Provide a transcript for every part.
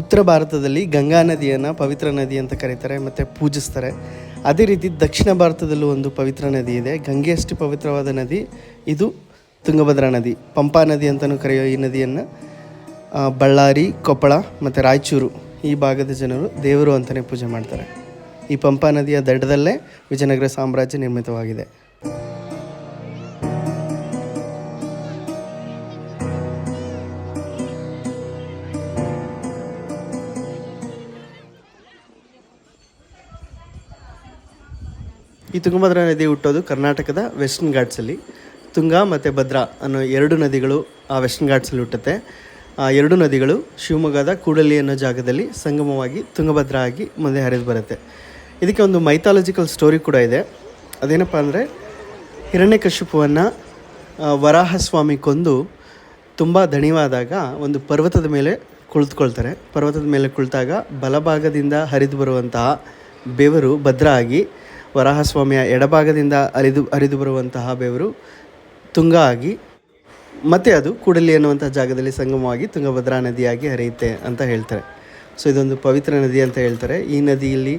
ಉತ್ತರ ಭಾರತದಲ್ಲಿ ಗಂಗಾ ನದಿಯನ್ನು ಪವಿತ್ರ ನದಿ ಅಂತ ಕರೀತಾರೆ, ಮತ್ತು ಪೂಜಿಸ್ತಾರೆ. ಅದೇ ರೀತಿ ದಕ್ಷಿಣ ಭಾರತದಲ್ಲೂ ಒಂದು ಪವಿತ್ರ ನದಿ ಇದೆ. ಗಂಗೆಯಷ್ಟು ಪವಿತ್ರವಾದ ನದಿ, ಇದು ತುಂಗಭದ್ರಾ ನದಿ. ಪಂಪಾ ನದಿ ಅಂತಲೂ ಕರೆಯೋ ಈ ನದಿಯನ್ನು ಬಳ್ಳಾರಿ, ಕೊಪ್ಪಳ, ಮತ್ತು ರಾಯಚೂರು ಈ ಭಾಗದ ಜನರು ದೇವರು ಅಂತಲೇ ಪೂಜೆ ಮಾಡ್ತಾರೆ. ಈ ಪಂಪಾ ನದಿಯ ದಡದಲ್ಲೇ ವಿಜಯನಗರ ಸಾಮ್ರಾಜ್ಯ ನಿರ್ಮಿತವಾಗಿದೆ. ಈ ತುಂಗಭದ್ರಾ ನದಿ ಹುಟ್ಟೋದು ಕರ್ನಾಟಕದ ವೆಸ್ಟರ್ನ್ ಘಾಟ್ಸಲ್ಲಿ ತುಂಗಾ ಮತ್ತು ಭದ್ರಾ ಅನ್ನೋ ಎರಡು ನದಿಗಳು ಆ ವೆಸ್ಟರ್ನ್ ಘಾಟ್ಸಲ್ಲಿ ಹುಟ್ಟುತ್ತೆ. ಆ ಎರಡು ನದಿಗಳು ಶಿವಮೊಗ್ಗದ ಕೂಡಲಿ ಅನ್ನೋ ಜಾಗದಲ್ಲಿ ಸಂಗಮವಾಗಿ ತುಂಗಭದ್ರಾ ಆಗಿ ಮುಂದೆ ಹರಿದು ಬರುತ್ತೆ. ಇದಕ್ಕೆ ಒಂದು ಮೈಥಾಲಜಿಕಲ್ ಸ್ಟೋರಿ ಕೂಡ ಇದೆ. ಅದೇನಪ್ಪ ಅಂದರೆ ಹಿರಣ್ಯಕಶಿಪುವನ್ನು ವರಾಹಸ್ವಾಮಿ ಕೊಂದು ತುಂಬ ದಣಿವಾದಾಗ ಒಂದು ಪರ್ವತದ ಮೇಲೆ ಕುಳಿತುಕೊಳ್ತಾರೆ. ಪರ್ವತದ ಮೇಲೆ ಕುಳಿತಾಗ ಬಲಭಾಗದಿಂದ ಹರಿದು ಬರುವಂತಹ ಬೆವರು ಭದ್ರ ಆಗಿ ವರಾಹಸ್ವಾಮಿಯ ಎಡಭಾಗದಿಂದ ಅರಿದು ಹರಿದು ಬರುವಂತಹ ಬೆವರು ತುಂಗ ಆಗಿ ಮತ್ತೆ ಅದು ಕೂಡಲಿ ಅನ್ನುವಂಥ ಜಾಗದಲ್ಲಿ ಸಂಗಮವಾಗಿ ತುಂಗಭದ್ರಾ ನದಿಯಾಗಿ ಹರಿಯುತ್ತೆ ಅಂತ ಹೇಳ್ತಾರೆ. ಸೊ ಇದೊಂದು ಪವಿತ್ರ ನದಿ ಅಂತ ಹೇಳ್ತಾರೆ. ಈ ನದಿಯಲ್ಲಿ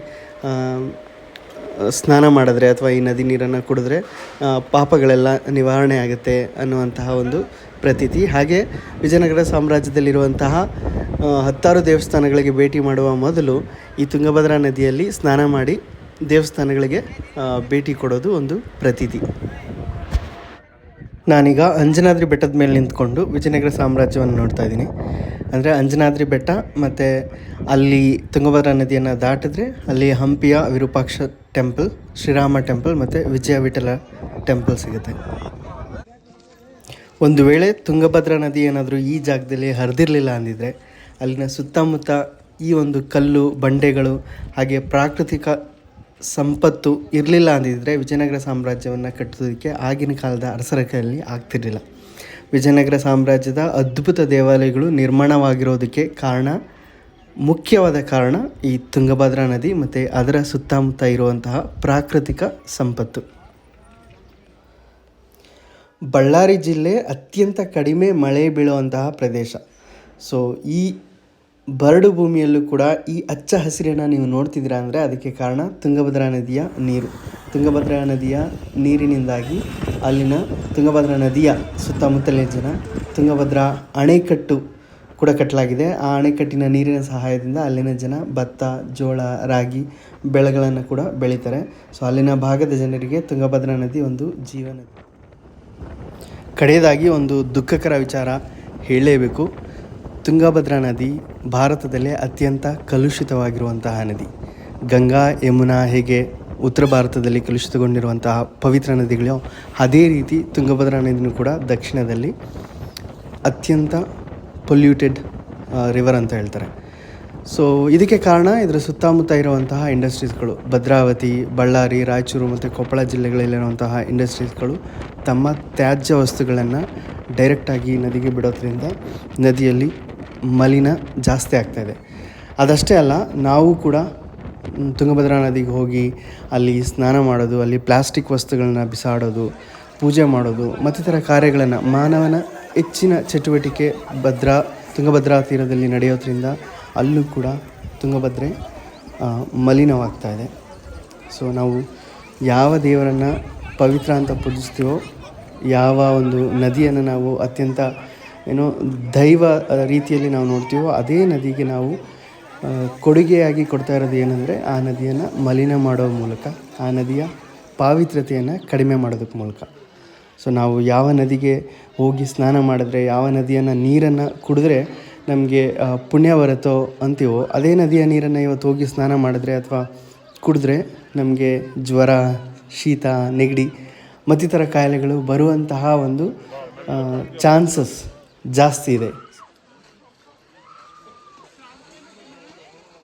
ಸ್ನಾನ ಮಾಡಿದ್ರೆ ಅಥವಾ ಈ ನದಿ ನೀರನ್ನು ಕುಡಿದ್ರೆ ಪಾಪಗಳೆಲ್ಲ ನಿವಾರಣೆ ಆಗುತ್ತೆ ಅನ್ನುವಂತಹ ಒಂದು ಪ್ರತೀತಿ. ಹಾಗೆ ವಿಜಯನಗರ ಸಾಮ್ರಾಜ್ಯದಲ್ಲಿರುವಂತಹ ಹತ್ತಾರು ದೇವಸ್ಥಾನಗಳಿಗೆ ಭೇಟಿ ಮಾಡುವ ಮೊದಲು ಈ ತುಂಗಭದ್ರಾ ನದಿಯಲ್ಲಿ ಸ್ನಾನ ಮಾಡಿ ದೇವಸ್ಥಾನಗಳಿಗೆ ಭೇಟಿ ಕೊಡೋದು ಒಂದು ಪ್ರತೀತಿ. ನಾನೀಗ ಅಂಜನಾದ್ರಿ ಬೆಟ್ಟದ ಮೇಲೆ ನಿಂತ್ಕೊಂಡು ವಿಜಯನಗರ ಸಾಮ್ರಾಜ್ಯವನ್ನು ನೋಡ್ತಾ ಇದ್ದೀನಿ. ಅಂದರೆ ಅಂಜನಾದ್ರಿ ಬೆಟ್ಟ ಮತ್ತು ಅಲ್ಲಿ ತುಂಗಭದ್ರಾ ನದಿಯನ್ನು ದಾಟಿದ್ರೆ ಅಲ್ಲಿ ಹಂಪಿಯ ವಿರೂಪಾಕ್ಷ ಟೆಂಪಲ್, ಶ್ರೀರಾಮ ಟೆಂಪಲ್ ಮತ್ತು ವಿಜಯ ವಿಠಲ ಟೆಂಪಲ್ ಸಿಗುತ್ತೆ. ಒಂದು ವೇಳೆ ತುಂಗಭದ್ರಾ ನದಿ ಏನಾದರೂ ಈ ಜಾಗದಲ್ಲಿ ಹರಿದಿರಲಿಲ್ಲ ಅಂದಿದ್ರೆ, ಅಲ್ಲಿನ ಸುತ್ತಮುತ್ತ ಈ ಒಂದು ಕಲ್ಲು, ಬಂಡೆಗಳು ಹಾಗೆ ಪ್ರಾಕೃತಿಕ ಸಂಪತ್ತು ಇರಲಿಲ್ಲ ಅಂದಿದ್ದರೆ ವಿಜಯನಗರ ಸಾಮ್ರಾಜ್ಯವನ್ನು ಕಟ್ಟೋದಕ್ಕೆ ಆಗಿನ ಕಾಲದ ಅರಸರ ಕೈಯಲ್ಲಿ ಆಗ್ತಿರಲಿಲ್ಲ. ವಿಜಯನಗರ ಸಾಮ್ರಾಜ್ಯದ ಅದ್ಭುತ ದೇವಾಲಯಗಳು ನಿರ್ಮಾಣವಾಗಿರೋದಕ್ಕೆ ಕಾರಣ, ಮುಖ್ಯವಾದ ಕಾರಣ ಈ ತುಂಗಭದ್ರಾ ನದಿ ಮತ್ತು ಅದರ ಸುತ್ತಮುತ್ತ ಇರುವಂತಹ ಪ್ರಾಕೃತಿಕ ಸಂಪತ್ತು. ಬಳ್ಳಾರಿ ಜಿಲ್ಲೆ ಅತ್ಯಂತ ಕಡಿಮೆ ಮಳೆ ಬೀಳುವಂತಹ ಪ್ರದೇಶ. ಸೊ ಈ ಬರಡು ಭೂಮಿಯಲ್ಲೂ ಕೂಡ ಈ ಅಚ್ಚ ಹಸಿರನ್ನು ನೀವು ನೋಡ್ತಿದ್ದೀರಾ ಅಂದರೆ ಅದಕ್ಕೆ ಕಾರಣ ತುಂಗಭದ್ರಾ ನದಿಯ ನೀರು. ತುಂಗಭದ್ರಾ ನದಿಯ ನೀರಿನಿಂದಾಗಿ ಅಲ್ಲಿನ ತುಂಗಭದ್ರಾ ನದಿಯ ಸುತ್ತಮುತ್ತಲಿನ ಜನ ತುಂಗಭದ್ರಾ ಅಣೆಕಟ್ಟು ಕೂಡ ಕಟ್ಟಲಾಗಿದೆ. ಆ ಅಣೆಕಟ್ಟಿನ ನೀರಿನ ಸಹಾಯದಿಂದ ಅಲ್ಲಿನ ಜನ ಭತ್ತ, ಜೋಳ, ರಾಗಿ ಬೆಳೆಗಳನ್ನು ಕೂಡ ಬೆಳೀತಾರೆ. ಸೊ, ಅಲ್ಲಿನ ಭಾಗದ ಜನರಿಗೆ ತುಂಗಭದ್ರಾ ನದಿ ಒಂದು ಜೀವನ ಕಡೆಯದಾಗಿ ಒಂದು ದುಃಖಕರ ವಿಚಾರ ಹೇಳಲೇಬೇಕು. ತುಂಗಭದ್ರಾ ನದಿ ಭಾರತದಲ್ಲೇ ಅತ್ಯಂತ ಕಲುಷಿತವಾಗಿರುವಂತಹ ನದಿ. ಗಂಗಾ, ಯಮುನಾ ಹೇಗೆ ಉತ್ತರ ಭಾರತದಲ್ಲಿ ಕಲುಷಿತಗೊಂಡಿರುವಂತಹ ಪವಿತ್ರ ನದಿಗಳು, ಅದೇ ರೀತಿ ತುಂಗಭದ್ರಾ ನದಿನೂ ಕೂಡ ದಕ್ಷಿಣದಲ್ಲಿ ಅತ್ಯಂತ ಪೊಲ್ಯೂಟೆಡ್ ರಿವರ್ ಅಂತ ಹೇಳ್ತಾರೆ. ಸೊ ಇದಕ್ಕೆ ಕಾರಣ ಇದರ ಸುತ್ತಮುತ್ತ ಇರುವಂತಹ ಇಂಡಸ್ಟ್ರೀಸ್ಗಳು, ಭದ್ರಾವತಿ, ಬಳ್ಳಾರಿ, ರಾಯಚೂರು ಮತ್ತು ಕೊಪ್ಪಳ ಜಿಲ್ಲೆಗಳಲ್ಲಿರುವಂತಹ ಇಂಡಸ್ಟ್ರೀಸ್ಗಳು ತಮ್ಮ ತ್ಯಾಜ್ಯ ವಸ್ತುಗಳನ್ನು ಡೈರೆಕ್ಟಾಗಿ ನದಿಗೆ ಬಿಡೋದ್ರಿಂದ ನದಿಯಲ್ಲಿ ಮಲಿನ ಜಾಸ್ತಿ ಆಗ್ತಾಯಿದೆ ಅದಷ್ಟೇ ಅಲ್ಲ, ನಾವು ಕೂಡ ತುಂಗಭದ್ರಾ ನದಿಗೆ ಹೋಗಿ ಅಲ್ಲಿ ಸ್ನಾನ ಮಾಡೋದು, ಅಲ್ಲಿ ಪ್ಲಾಸ್ಟಿಕ್ ವಸ್ತುಗಳನ್ನ ಬಿಸಾಡೋದು, ಪೂಜೆ ಮಾಡೋದು, ಮತ್ತಿತರ ಕಾರ್ಯಗಳನ್ನು ಮಾನವನ ಹೆಚ್ಚಿನ ಚಟುವಟಿಕೆ ಭದ್ರಾ, ತುಂಗಭದ್ರಾ ತೀರದಲ್ಲಿ ನಡೆಯೋದ್ರಿಂದ ಅಲ್ಲೂ ಕೂಡ ತುಂಗಭದ್ರೆ ಮಲಿನವಾಗ್ತಾ ಇದೆ. ಸೊ, ನಾವು ಯಾವ ದೇವರನ್ನು ಪವಿತ್ರ ಅಂತ ಪೂಜಿಸ್ತೀವೋ, ಯಾವ ಒಂದು ನದಿಯನ್ನು ನಾವು ಅತ್ಯಂತ ಏನೋ ದೈವ ರೀತಿಯಲ್ಲಿ ನಾವು ನೋಡ್ತೀವೋ ಅದೇ ನದಿಗೆ ನಾವು ಕೊಡುಗೆಯಾಗಿ ಕೊಡ್ತಾ ಇರೋದು ಏನಂದರೆ ಆ ನದಿಯನ್ನು ಮಲಿನ ಮಾಡೋ ಮೂಲಕ, ಆ ನದಿಯ ಪಾವಿತ್ರತೆಯನ್ನು ಕಡಿಮೆ ಮಾಡೋದಕ್ಕೆ ಮೂಲಕ. ಸೊ ನಾವು ಯಾವ ನದಿಗೆ ಹೋಗಿ ಸ್ನಾನ ಮಾಡಿದ್ರೆ, ಯಾವ ನದಿಯನ್ನು ನೀರನ್ನು ಕುಡಿದ್ರೆ ನಮಗೆ ಪುಣ್ಯ ಬರುತ್ತೋ ಅಂತೀವೋ, ಅದೇ ನದಿಯ ನೀರನ್ನು ಇವತ್ತು ಹೋಗಿ ಸ್ನಾನ ಮಾಡಿದ್ರೆ ಅಥವಾ ಕುಡಿದ್ರೆ ನಮಗೆ ಜ್ವರ, ಶೀತ, ನೆಗಡಿ ಮತ್ತಿತರ ಕಾಯಿಲೆಗಳು ಬರುವಂತಹ ಒಂದು ಚಾನ್ಸಸ್ ಜಾಸ್ತಿ ಇದೆ.